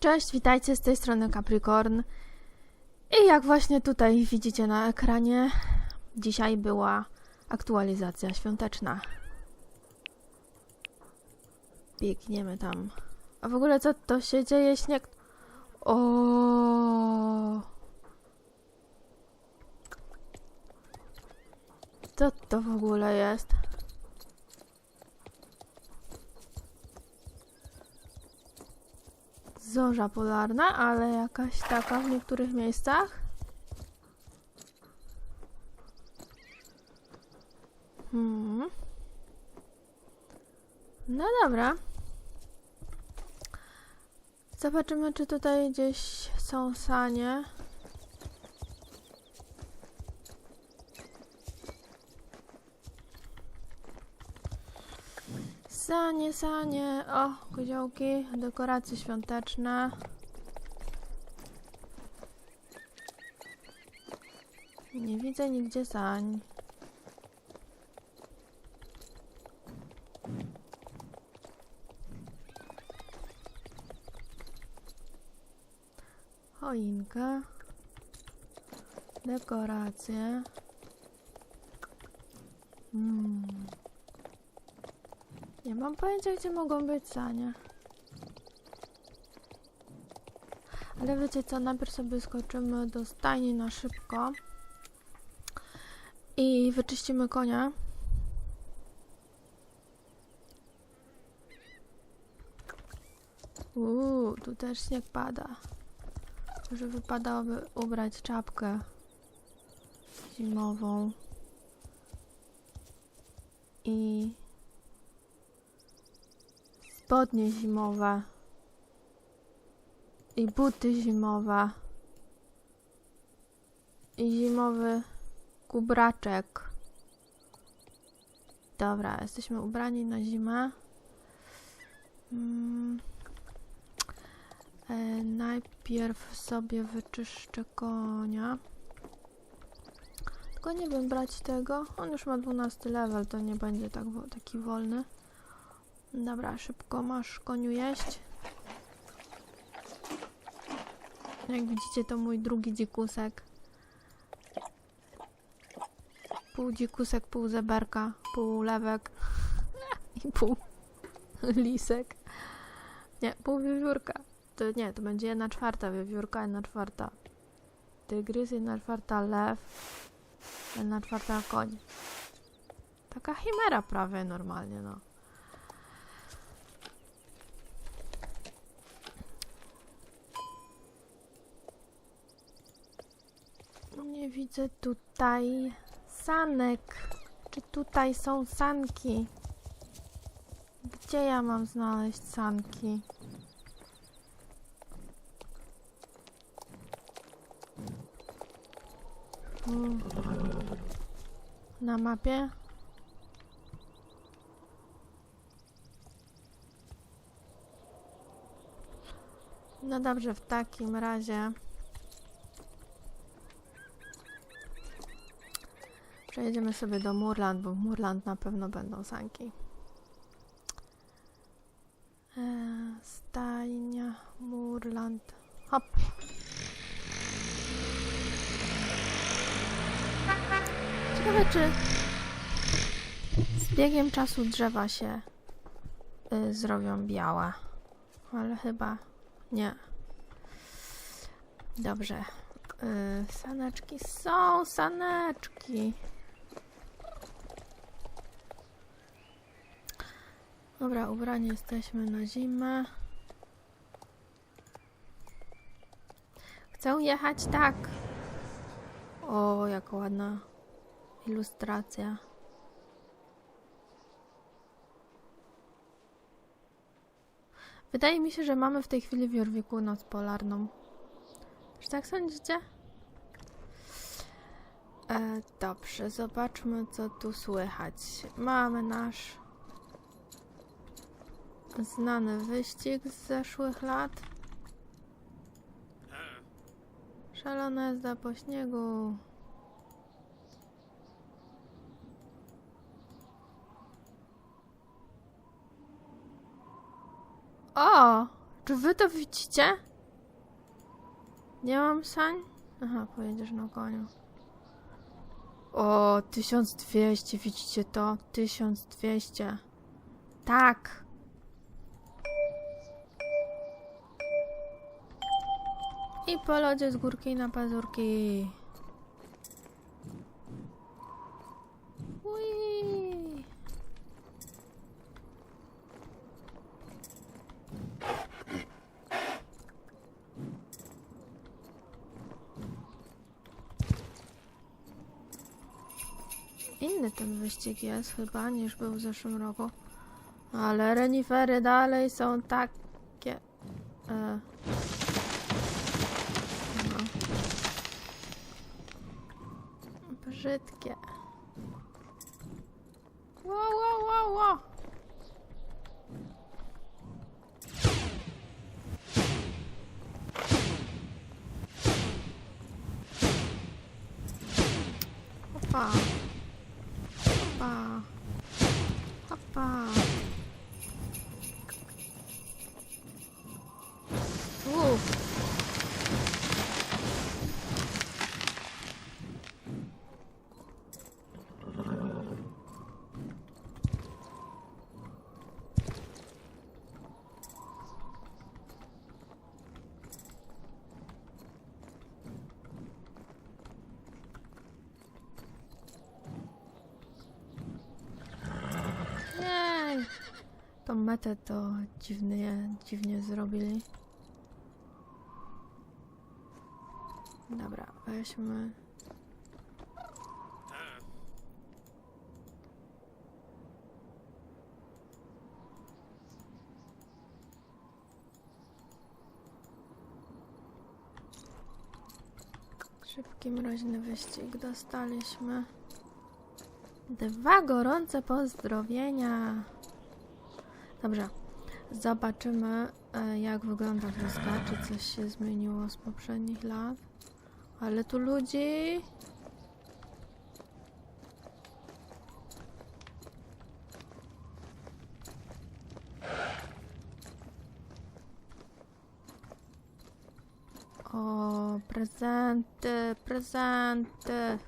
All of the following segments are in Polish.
Cześć, witajcie z tej strony Capricorn. I jak właśnie tutaj widzicie na ekranie, dzisiaj była aktualizacja świąteczna. Biegniemy tam. A w ogóle co to się dzieje? Śnieg. O. Co to w ogóle jest? Zorza polarna, ale jakaś taka w niektórych miejscach. Hmm. No dobra. Zobaczymy, czy tutaj gdzieś są sanie. Sanie, sanie. O, koziołki, dekoracje świąteczne. Nie widzę nigdzie sań. Choinka. Dekoracje. Mm. Nie mam pojęcia, gdzie mogą być sanie. Ale wiecie co, najpierw sobie skoczymy do stajni na szybko i wyczyścimy konia. Uuu, tu też śnieg pada. Może wypadałoby ubrać czapkę zimową i spodnie zimowe i buty zimowe i zimowy kubraczek. Dobra, jesteśmy ubrani na zimę. Mm. E, najpierw sobie wyczyszczę konia. Tylko nie wiem brać tego. On już ma 12 level, to nie będzie tak taki wolny. Dobra, szybko masz koniu jeść. Jak widzicie, to mój drugi dzikusek. Pół dzikusek, pół zeberka, pół lewek i pół lisek. Nie, pół wiewiórka. To nie, to będzie jedna czwarta wiewiórka, jedna czwarta tygrys, jedna czwarta lew, jedna czwarta koń. Taka chimera prawie normalnie, no. Widzę tutaj sanek. Czy tutaj są sanki? Gdzie ja mam znaleźć sanki? Hmm. Na mapie? No dobrze, w takim razie przejedziemy sobie do Murland, bo w Murland na pewno będą sanki. Eee, stajnia, Murland. Hop. Ciekawe, czy z biegiem czasu drzewa się y, zrobią białe. Ale chyba nie. Dobrze. Y, saneczki są, saneczki. Dobra, ubrani jesteśmy na zimę. Chcę jechać tak. O, jaka ładna ilustracja. Wydaje mi się, że mamy w tej chwili w Jorwiku noc polarną. Czy tak sądzicie? E, dobrze, zobaczmy co tu słychać. Mamy nasz znany wyścig z zeszłych lat. Szalona jazda po śniegu. O! Czy wy to widzicie? Nie mam sań? Aha, pojedziesz na koniu. O, 1200, widzicie to? 1200. Tak. I po lodzie z górki na pazurki. Inny ten wyścig jest chyba niż był w zeszłym roku. Ale renifery dalej są takie. Bye. Tą metę to dziwnie, dziwnie zrobili. Dobra, weźmy. Szybki, mroźny wyścig dostaliśmy. Dwa gorące pozdrowienia. Dobrze. Zobaczymy, e, jak wygląda wioska, czy coś się zmieniło z poprzednich lat. Ale tu ludzi. O, prezenty, prezenty.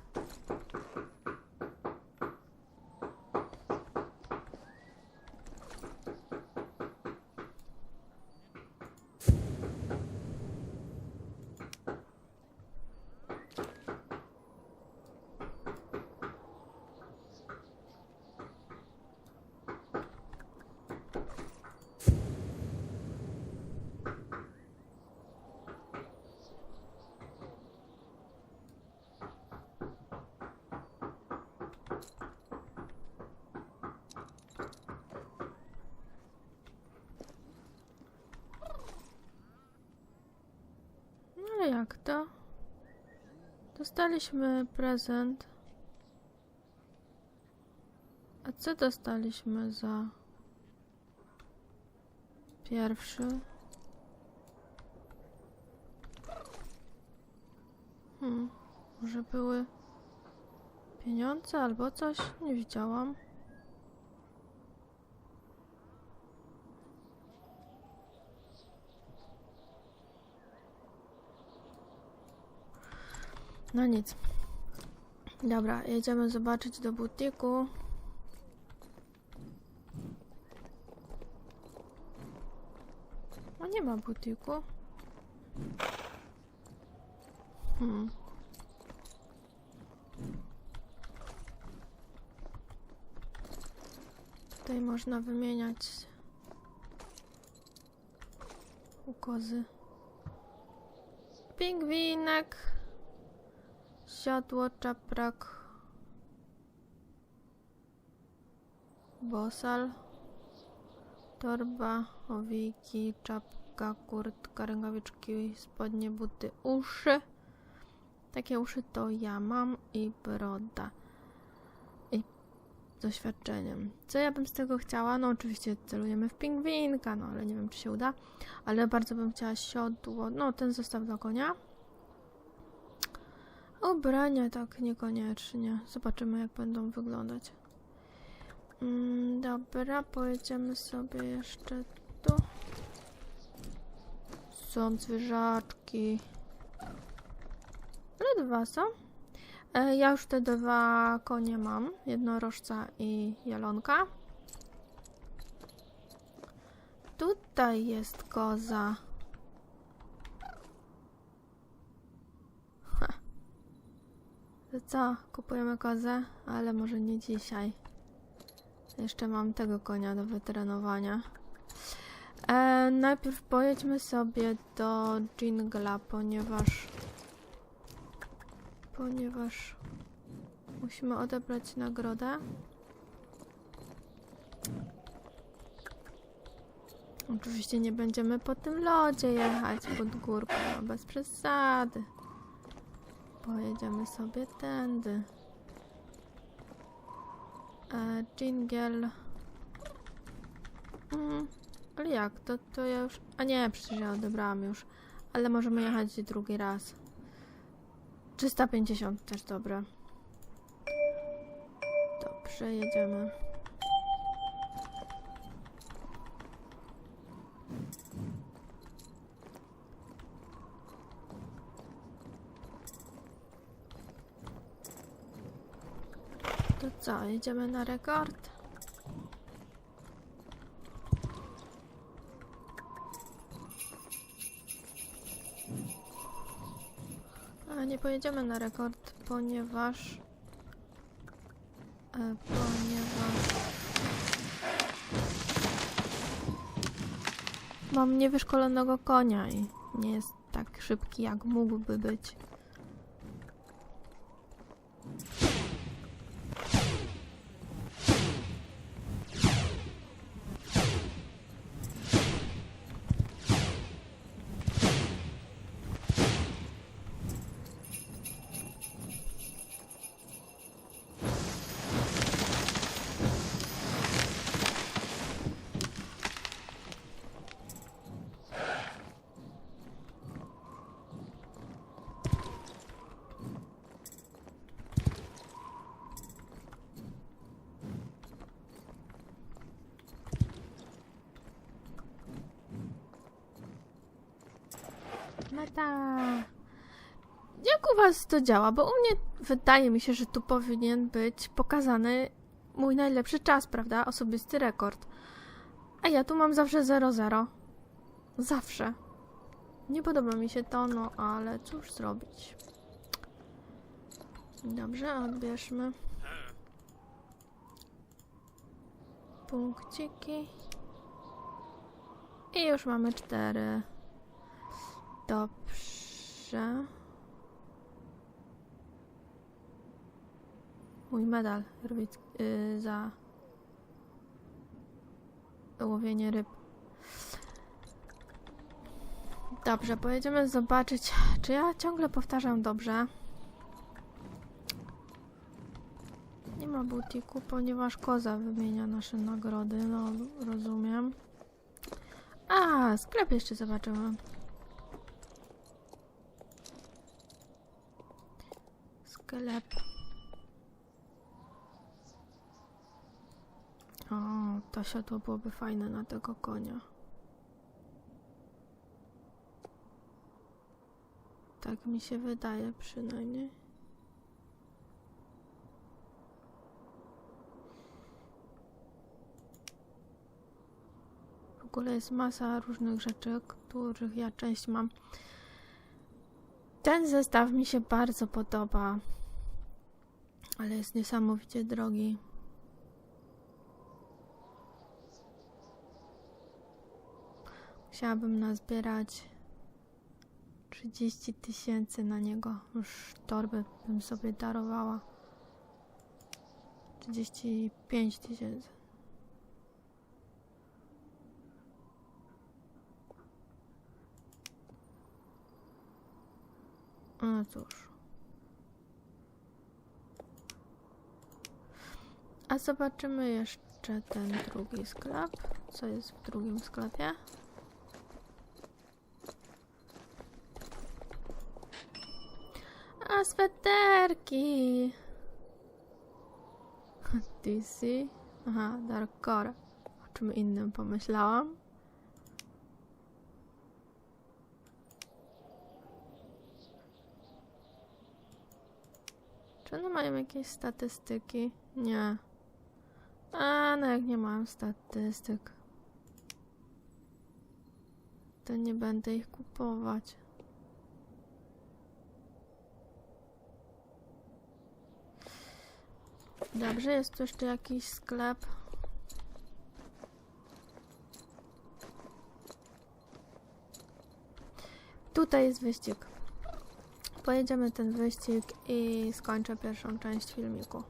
No ale jak to? Dostaliśmy prezent. A co dostaliśmy za pierwszy? Hmm, może były pieniądze albo coś? Nie widziałam. No nic. Dobra, jedziemy zobaczyć do butiku. A nie ma butiku. Hmm. Tutaj można wymieniać u kozy. Pingwinek. Siodło, czaprak. Bosal. Torba, owiki, czapka, kurtka, rękawiczki, spodnie, buty, uszy. Takie uszy to ja mam i broda. I doświadczeniem. Co ja bym z tego chciała? No oczywiście celujemy w pingwinka, no ale nie wiem czy się uda. Ale bardzo bym chciała siodło, no ten zestaw dla konia. Ubrania tak niekoniecznie. Zobaczymy jak będą wyglądać. Mm, dobra, pojedziemy sobie jeszcze tu. Są zwierzaczki. Ale dwa są. E, ja już te dwa konie mam. Jednorożca i jelonka. Tutaj jest koza. To co? Kupujemy kozę? Ale może nie dzisiaj. Jeszcze mam tego konia do wytrenowania. E, najpierw pojedźmy sobie do Jingla, ponieważ ponieważ musimy odebrać nagrodę. Oczywiście nie będziemy po tym lodzie jechać pod górką, no bez przesady. Pojedziemy sobie tędy. E, Jingle. Mm, ale jak? To, to ja już... A nie, przecież ja odebrałam już. Ale możemy jechać drugi raz. 350 też dobre. Dobrze, jedziemy. Co, na rekord? A nie pojedziemy na rekord, ponieważ. E, ponieważ. Mam niewyszkolonego konia i nie jest tak szybki, jak mógłby być. Meta. Jak u was to działa? Bo u mnie wydaje mi się, że tu powinien być pokazany mój najlepszy czas, prawda? Osobisty rekord. A ja tu mam zawsze 0-0. Zawsze. Nie podoba mi się to, no ale cóż zrobić. Dobrze, odbierzmy. Punkciki. I już mamy cztery. Dobrze. Mój medal robić yy, za łowienie ryb. Dobrze, pojedziemy zobaczyć, czy ja ciągle powtarzam dobrze. Nie ma butiku, ponieważ koza wymienia nasze nagrody, no rozumiem. A, sklep jeszcze zobaczymy. Sklep. O, to siodło byłoby fajne na tego konia. Tak mi się wydaje przynajmniej. W ogóle jest masa różnych rzeczy, których ja część mam. Ten zestaw mi się bardzo podoba, ale jest niesamowicie drogi. Musiałabym nazbierać 30 tysięcy na niego. Już torby bym sobie darowała. 35 tysięcy. No cóż. A zobaczymy jeszcze ten drugi sklep. Co jest w drugim sklepie? A, sweterki! DC? Aha, Darkcore. O czym innym pomyślałam. Czy one mają jakieś statystyki? Nie. A, no jak nie mam statystyk, to nie będę ich kupować. Dobrze, jest tu jeszcze jakiś sklep. Tutaj jest wyścig. Pojedziemy ten wyścig i skończę pierwszą część filmiku.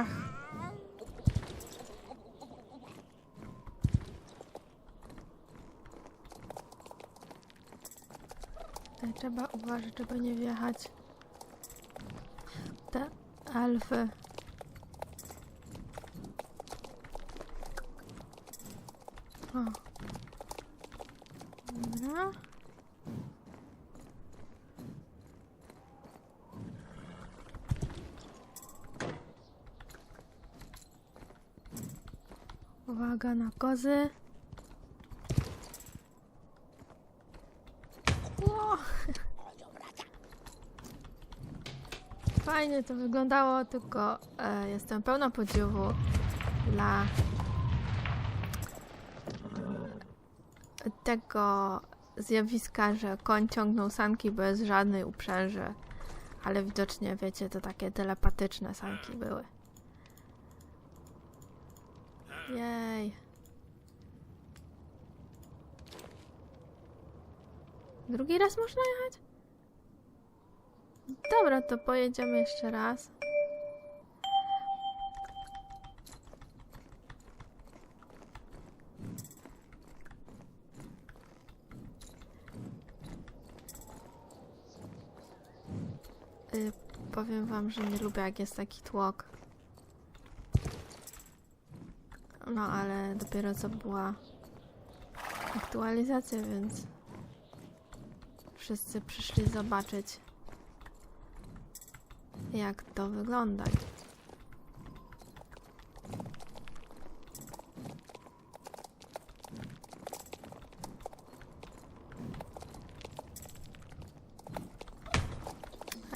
Ach. Tutaj trzeba uważać, żeby nie wjechać. Te elfy. O. Dobra. Uwaga na kozy. Fajnie to wyglądało, tylko e, jestem pełna podziwu dla tego zjawiska, że koń ciągnął sanki bez żadnej uprzęży. Ale widocznie, wiecie, to takie telepatyczne sanki były. Jej. Drugi raz można jechać? Dobra, to pojedziemy jeszcze raz. Y, powiem wam, że nie lubię jak jest taki tłok. No, ale dopiero co była aktualizacja, więc wszyscy przyszli zobaczyć, jak to wygląda.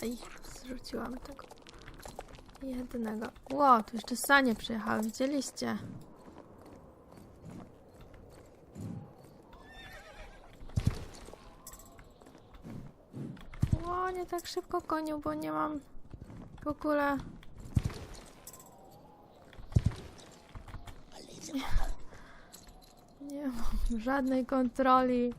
Aj, zrzuciłam tego jednego. Ło, tu jeszcze sanie przyjechały, widzieliście? O, nie tak szybko koniu, bo nie mam w ogóle. Nie, mam żadnej kontroli.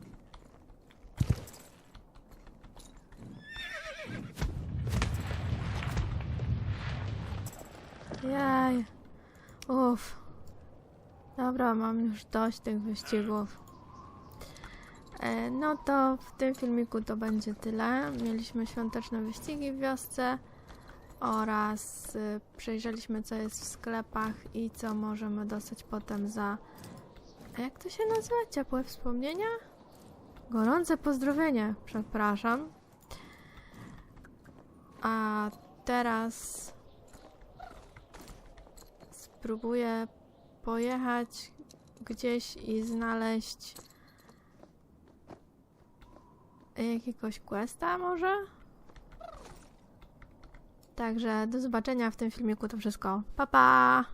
Jaj. Uff. Dobra, mam już dość tych wyścigów. E, No to w tym filmiku to będzie tyle. Mieliśmy świąteczne wyścigi w wiosce oraz y, przejrzeliśmy co jest w sklepach i co możemy dostać potem za... Jak to się nazywa? Ciepłe wspomnienia? Gorące pozdrowienie, przepraszam. A teraz spróbuję pojechać gdzieś i znaleźć jakiegoś questa może? Także do zobaczenia w tym filmiku to wszystko. Pa pa!